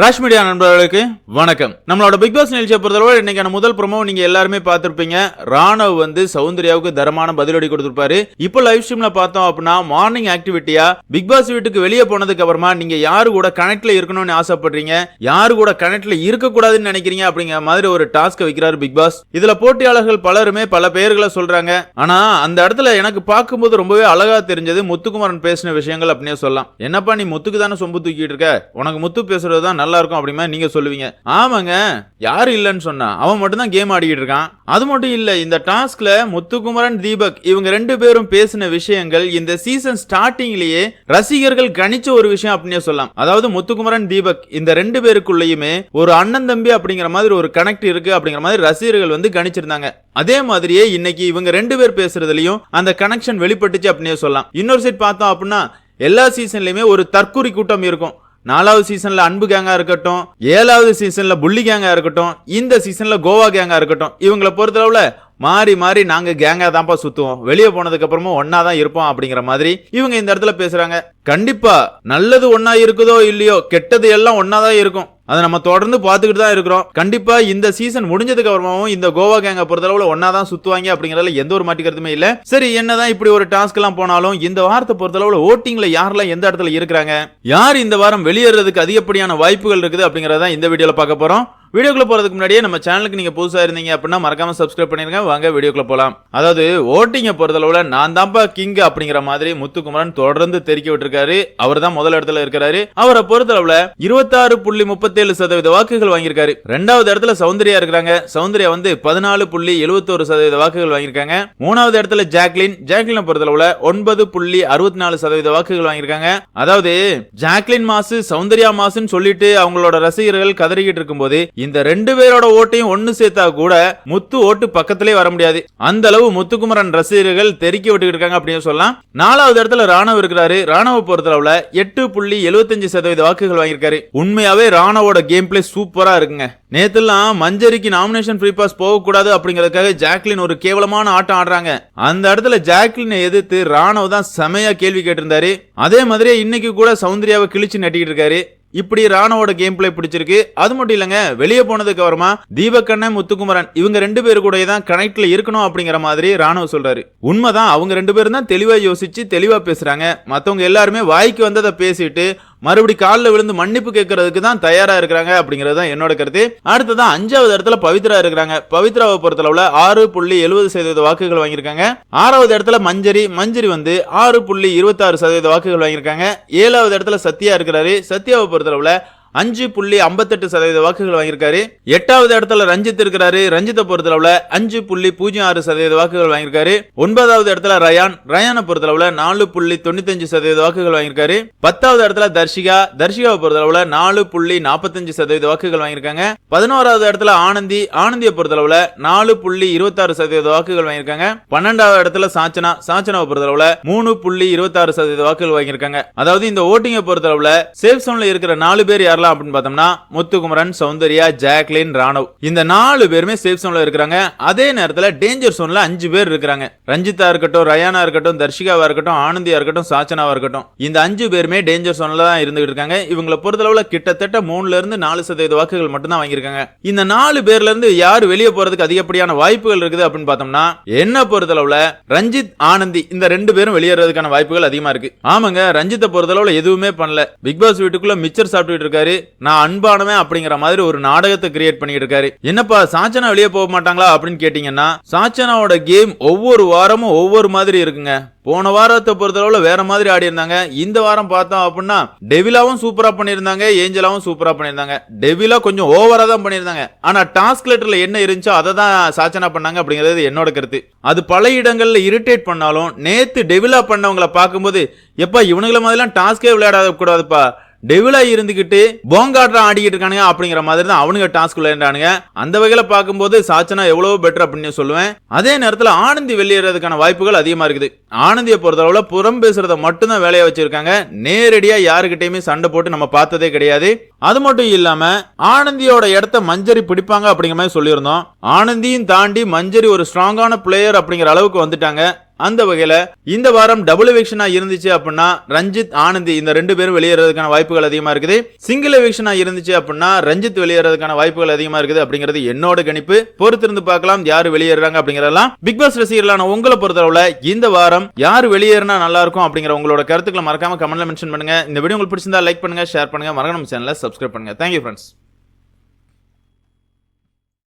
Rash media நண்பர்களுக்கு வணக்கம். நம்மளோட பிக் பாஸ் நிகழ்ச்சியை பொறுத்தளவு இன்னைக்கான முதல் ப்ரோமோ நீங்க எல்லாருமே பார்த்திருப்பீங்க. ராணவ் வந்து சௌந்தர்யாவுக்கு தரமான பதிலடி கொடுத்திருப்பாரு. இப்போ லைவ் ஸ்ட்ரீம்ல பார்த்தோம் அப்படின்னா மார்னிங் ஆக்டிவிட்டியா பிக் பாஸ் வீட்டுக்கு வெளியே போனதுக்கு அப்புறமா நீங்க யாரு கூட கனெக்ட்ல இருக்கணும்னு ஆசைப்படுறீங்க? யாரு கூட கனெக்ட்ல இருக்கக்கூடாதுன்னு நினைக்கிறீங்க அப்படிங்கிற மாதிரி ஒரு டாஸ்க் வைக்கிறாரு பிக் பாஸ் இதுல போட்டியாளர்கள் பலருமே பல பெயர்களை சொல்றாங்க. ஆனா அந்த இடத்துல எனக்கு பார்க்கும்போது ரொம்பவே அழகா தெரிஞ்சது முத்துக்குமாரன் பேசின விஷயங்கள் அப்படின்னே சொல்லலாம். என்னப்பா நீ முத்துக்கு தானே சொம்பு தூக்கிட்டு இருக்க? உனக்கு முத்து பேசுறது தான் நல்லா இருக்கும் அப்படிமா நீங்க சொல்லுவீங்க. ஆமாங்க. யாரு இல்லைன்னு சொன்னா அவன் மட்டும் தான் கேம் ஆடிக்கிட்டு இருக்கான். அது மட்டும் இல்ல இந்த டாஸ்க்ல முத்துக்குமரன் தீபக் இவங்க ரெண்டு பேரும் பேசின விஷயங்கள் இந்த சீசன் ஸ்டார்டிங்லயே ரசிகர்கள் கணிச்ச ஒரு விஷயம் அப்படின்னே சொல்லலாம். அதாவது முத்துக்குமரன் தீபக் இந்த ரெண்டு பேருக்குள்ளயுமே ஒரு அண்ணன் தம்பி அப்படிங்கிற மாதிரி ஒரு கனெக்ட் இருக்கு அப்படிங்கிற மாதிரி ரசிகர்கள் வந்து கணிச்சிருந்தாங்க. அதே மாதிரியே இன்னைக்கு இவங்க ரெண்டு பேர் பேசுறதுலயும் அந்த கனெக்ஷன் வெளிப்பட்டுச்சு அப்படின்னே சொல்லலாம். இன்னொரு சைட் பார்த்தோம் அப்படின்னா எல்லா சீசன்லயுமே ஒரு தற்கூரி கூட்டம் இருக்கும். நாலாவது சீசன்ல அன்பு கேங்கா இருக்கட்டும் ஏழாவது சீசன்ல புள்ளி கேங்கா இருக்கட்டும் இந்த சீசன்ல கோவா கேங்கா இருக்கட்டும் இவங்களை பொறுத்தளவுல மாறி மாறி நாங்க கேங்கா தான்ப்பா சுத்துவோம். வெளியே போனதுக்கு அப்புறமும் ஒன்னா தான் இருப்போம் அப்படிங்கிற மாதிரி இவங்க இந்த இடத்துல பேசுறாங்க. கண்டிப்பா நல்லது ஒன்னா இருக்குதோ இல்லையோ கெட்டது எல்லாம் ஒன்னா தான் இருக்கும். அதை நம்ம தொடர்ந்து பார்த்துக்கிட்டு தான் இருக்கிறோம். கண்டிப்பா இந்த சீசன் முடிஞ்சதுக்கு அப்புறமாவும் இந்த கோவா கேங்க பொறுத்தளவுல ஒன்னா தான் சுத்துவாங்க அப்படிங்கறதுல எந்த ஒரு மாட்டிக்கிறதுமே இல்ல. சரி என்னதான் இப்படி ஒரு டாஸ்க் எல்லாம் போனாலும் இந்த வாரத்தை பொறுத்தளவுல ஓட்டிங்ல யாரெல்லாம் எந்த இடத்துல இருக்கிறாங்க? யார் இந்த வாரம் வெளியேறதுக்கு அதிகப்படியான வாய்ப்புகள் இருக்குது அப்படிங்கறத இந்த வீடியோல பார்க்க போறோம். வீடியோக்குள்ள போறதுக்கு முன்னாடியே நம்ம சேனலுக்கு நீங்க புதுசா இருந்தீங்க அப்படின்னா மறக்காம சப்ஸ்கிரைப் பண்ணிருங்க. வாங்க வீடியோக்குள்ள போலாம். அதாவது ஓட்டிங்க பொறுத்தளவுல நான் தான்ப்பா கிங் அப்படிங்கிற மாதிரி முத்துக்குமரன் தொடர்ந்து தெரிக்க விட்டுருக்காரு. அவர் தான் முதல் இடத்துல இருக்கிறாரு. அவரை பொறுத்தளவுல இருபத்தாறு புள்ளி முப்பத்தேழு சதவீத வாக்குகள் வாங்கியிருக்காரு. ரெண்டாவது இடத்துல சௌந்தர்யா இருக்கிறாங்க. சௌந்தர்யா வந்து பதினாலு புள்ளி எழுபத்தோரு சதவீத வாக்குகள் வாங்கியிருக்காங்க. மூணாவது இடத்துல ஜாக்லின். ஜாக்லினை பொறுத்தளவுல ஒன்பது புள்ளி அறுபத்தி நாலு சதவீத வாக்குகள் வாங்கியிருக்காங்க. அதாவது ஜாக்லின் மாசு சௌந்தர்யா மாசுன்னு சொல்லிட்டு அவங்களோட ரசிகர்கள் கதறிக்கிட்டு இருக்கும்போது இந்த ரெண்டு பேரோட ஓட்டையும் ஒண்ணு சேர்த்தா கூட முத்து ஓட்டு பக்கத்திலே வர முடியாது. அந்த அளவு முத்துக்குமரன் ரசிகர்கள் தெருக்கி விட்டுக்கிட்டு இருக்காங்க அப்படின்னு சொல்லலாம். நாலாவது இடத்துல ராணவ் இருக்கிறாரு. ராணுவ பொறுத்தளவுல எட்டு புள்ளி எழுபத்தஞ்சு சதவீத வாக்குகள் வாங்கியிருக்காரு. உண்மையாவே ராணவோட கேம் பிளே சூப்பரா இருக்குங்க. நேத்துலாம் மஞ்சரிக்கு நாமினேஷன் ஃப்ரீ பாஸ் போகக்கூடாது அப்படிங்கறதுக்காக ஜாக்லின் ஒரு கேவலமான ஆட்டம் ஆடுறாங்க. அந்த இடத்துல ஜாக்லினை எதிர்த்து ராணவ் தான் செமையா கேள்வி கேட்டிருந்தாரு. அதே மாதிரியே இன்னைக்கு கூட சௌந்தர்யாவை கிழிச்சு நட்டிக்கிட்டு இருக்காரு. இப்படி ராணவோட கேம் பிளே பிடிச்சிருக்கு. அது மட்டும் இல்லைங்க வெளியே போனதுக்கு அப்புறமா தீபக்கண்ணன் முத்துக்குமரன் இவங்க ரெண்டு பேரு கூட தான் கனெக்ட்ல இருக்கணும் அப்படிங்கிற மாதிரி ராணுவ சொல்றாரு. உண்மைதான் அவங்க ரெண்டு பேரும் தான் தெளிவா யோசிச்சு தெளிவா பேசுறாங்க. மத்தவங்க எல்லாருமே வாய்க்கு வந்ததை பேசிட்டு மறுபடி காலில் விழுந்து மன்னிப்பு கேட்கறதுக்கு தான் தயாரா இருக்கிறாங்க அப்படிங்கிறது தான் என்னோட கருத்து. அடுத்ததான் அஞ்சாவது இடத்துல பவித்ரா இருக்கிறாங்க. பவித்ராவை பொறுத்தளவுல ஆறு புள்ளி எழுபது சதவீத வாக்குகள் வாங்கியிருக்காங்க. ஆறாவது இடத்துல மஞ்சரி மஞ்சரி வந்து ஆறு புள்ளி இருபத்தாறு சதவீத வாக்குகள் வாங்கியிருக்காங்க. ஏழாவது இடத்துல சத்யா இருக்கிறாரு. சத்யாவை பொறுத்தளவுல அஞ்சு புள்ளி ஐம்பத்தெட்டு சதவீத வாக்குகள் வாங்கியிருக்காரு. எட்டாவது இடத்துல ரஞ்சித் இருக்கிறாரு. ரஞ்சித்தை பொறுத்தளவுல அஞ்சு புள்ளி பூஜ்ஜியம் ஆறு சதவீத வாக்குகள் வாங்கியிருக்காரு. ஒன்பதாவது இடத்துல ரயான். ரயானை பொறுத்தளவுல நாலு புள்ளி தொண்ணூத்தஞ்சு சதவீத வாக்குகள் வாங்கியிருக்காரு. பத்தாவது இடத்துல தர்ஷிகா. தர்ஷிகாவை பொறுத்தளவுல நாலு புள்ளி நாற்பத்தஞ்சு சதவீத வாக்குகள் வாங்கியிருக்காங்க. பதினோராவது இடத்துல ஆனந்தி. ஆனந்தியை பொறுத்தளவுல நாலு புள்ளி இருபத்தாறு சதவீத வாக்குகள் வாங்கியிருக்காங்க. பன்னெண்டாவது இடத்துல சாச்சனா. சாச்சனாவை பொறுத்தளவுல மூணு புள்ளி இருபத்தாறு சதவீத வாக்குகள் வாங்கியிருக்காங்க. அதாவது இந்த ஓட்டிங்கை பொறுத்தளவுல சேஃப் சோன்ல இருக்கிற நாலு பேர் யாரெல்லாம் அப்படின்னு பார்த்தோம்னா முத்துக்குமரன் சௌந்தர்யா ஜாக்லின் ராணவ். இந்த நாலு பேருமே சேஃப் சோன்ல இருக்கிறாங்க. அதே நேரத்துல டேஞ்சர் சோன்ல அஞ்சு பேர் இருக்கிறாங்க. ரஞ்சிதா இருக்கட்டும் ரயானா இருக்கட்டும் தர்ஷிகாவா இருக்கட்டும் ஆனந்தியா இருக்கட்டும் சாச்சனாவா இருக்கட்டும். இந்த அஞ்சு பேருமே டேஞ்சர் சோன்ல தான் இருந்துகிட்டு இருக்காங்க. இவங்களை பொறுத்தளவுல கிட்டத்தட்ட மூணுல இருந்து நாலு சதவீத வாக்குகள் மட்டும் தான் வாங்கியிருக்காங்க. இந்த நாலு பேர்ல இருந்து யார் வெளியே போறதுக்கு அதிகப்படியான வாய்ப்புகள் இருக்குது அப்படின்னு பார்த்தோம்னா என்ன பொறுத்தளவுல ரஞ்சித் ஆனந்தி இந்த ரெண்டு பேரும் வெளியேறதுக்கான வாய்ப்புகள் அதிகமா இருக்கு. ஆமாங்க ரஞ்சித்தை பொறுத்தளவுல எதுவுமே பண்ணல. பிக் பாஸ் வீட்டுக்குள்ள மிச்சர் சாப்பிட்டுட்டு இருக்காரு. நான் அன்பானவன் அப்படிங்கிற மாதிரி ஒரு நாடகத்தை கிரியேட் பண்ணிட்டு இருக்காரு. என்னப்பா சாச்சனா வெளியே போக மாட்டாங்களா அப்படின்னு கேட்டீங்கன்னா சாச்சனாவோட கேம் ஒவ்வொரு வாரமும் ஒவ்வொரு மாதிரி இருக்குங்க. போன வாரத்தை பொறுத்தளவுல வேற மாதிரி ஆடி இருந்தாங்க. இந்த வாரம் பார்த்தோம் அப்படின்னா டெவிலாவும் சூப்பரா பண்ணியிருந்தாங்க ஏஞ்சலாவும் சூப்பரா பண்ணியிருந்தாங்க. டெவிலா கொஞ்சம் ஓவரா தான் பண்ணியிருந்தாங்க. ஆனா டாஸ்க் லெட்டர்ல என்ன இருந்துச்சோ அதை தான் சாச்சனா பண்ணாங்க அப்படிங்கிறது என்னோட கருத்து. அது பல இடங்கள்ல இரிட்டேட் பண்ணாலும் நேத்து டெவிலா பண்ணவங்களை பார்க்கும்போது எப்பா இவனுங்கள மாதிரிலாம் டாஸ்கே விளையாட கூடாதுப்பா டெவிலா இருந்துகிட்டு போங்காட்டம் ஆடிக்கிட்டு இருக்கானுங்க அப்படிங்கிற மாதிரி தான் அவனுங்க டாஸ்க் விளையாண்டானுங்க அந்த வகையில பார்க்கும்போது சாச்சனா எவ்வளவு பெட்டர் அப்படின்னு சொல்லுவேன். அதே நேரத்தில் ஆனந்தி வெளியேறதுக்கான வாய்ப்புகள் அதிகமா இருக்குது. ஆனந்தியை பொறுத்தளவுல புறம் பேசுறத மட்டும்தான் வேலையை வச்சிருக்காங்க. நேரடியா யாருக்கிட்டயுமே சண்டை போட்டு நம்ம பார்த்ததே கிடையாது. அது மட்டும் இல்லாம ஆனந்தியோட இடத்த மஞ்சரி பிடிப்பாங்க அப்படிங்கிற மாதிரி சொல்லியிருந்தோம். ஆனந்தியும் தாண்டி மஞ்சரி ஒரு ஸ்ட்ராங்கான பிளேயர் அப்படிங்கிற அளவுக்கு வந்துட்டாங்க. அந்த வகையில் இந்த வாரம் டபுள் எவிக்ஷனாக இருந்துச்சு அப்படின்னா ரஞ்சித் ஆனந்தி இந்த ரெண்டு பேரும் வெளியேறதுக்கான வாய்ப்புகள் அதிகமாக இருக்குது. சிங்கிள் எவிக்ஷனாக இருந்துச்சு அப்படின்னா ரஞ்சித் வெளியேறதுக்கான வாய்ப்புகள் அதிகமாக இருக்குது அப்படிங்கிறது என்னோட கணிப்பு. பொறுத்திருந்து பார்க்கலாம் யார் வெளியேறாங்க அப்படிங்கிறதெல்லாம். பிக் பாஸ் ரசிகர்களான உங்களை பொறுத்தளவில் இந்த வாரம் யார் வெளியேறினா நல்லா இருக்கும் அப்படிங்கிற உங்களோட கருத்துக்களை மறக்காம கமெண்ட்ல மென்ஷன் பண்ணுங்க. இந்த வீடியோ உங்களுக்கு பிடிச்சிருந்தா லைக் பண்ணுங்க ஷேர் பண்ணுங்க. மறக்காம சேனலை சப்ஸ்கிரைப் பண்ணுங்க. Thank you friends